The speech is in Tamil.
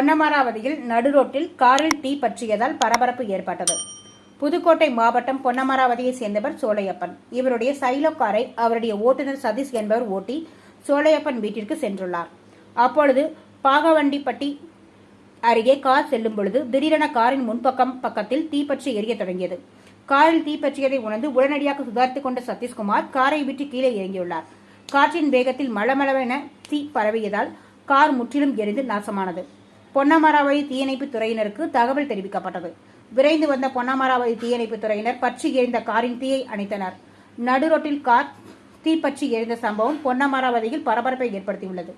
பொன்னமராவதியில் நடுரோட்டில் காரில் தீ பற்றியதால் பரபரப்பு ஏற்பட்டது. புதுக்கோட்டை மாவட்டம் பொன்னமராவதியை சேர்ந்தவர் சோலையப்பன். இவருடைய சைலோ காரை அவருடைய ஓட்டுநர் சதீஷ் என்பவர் ஓட்டி சோலையப்பன் வீட்டிற்கு சென்றுள்ளார். அப்பொழுது பாகவண்டிப்பட்டி அருகே கார் செல்லும் பொழுது திடீரென காரின் முன்பக்கம் பக்கத்தில் தீப்பற்றி எரியத் தொடங்கியது. காரில் தீப்பற்றியதை உணர்ந்து உடனடியாக சுதாரித்துக் கொண்ட சதீஷ்குமார் காரை விட்டு கீழே இறங்கியுள்ளார். காற்றின் வேகத்தில் மளமளவென தீ பரவியதால் கார் முற்றிலும் எரிந்து நாசமானது. பொன்னமராவதி தீயணைப்பு துறையினருக்கு தகவல் தெரிவிக்கப்பட்டது. விரைந்து வந்த பொன்னமராவதி தீயணைப்பு துறையினர் பற்றி எரிந்த காரின் தீயை அணைத்தனர். நடுரோட்டில் கார் தீப்பற்றி எரிந்த சம்பவம் பொன்னமராவதியில் பரபரப்பை ஏற்படுத்தியுள்ளது.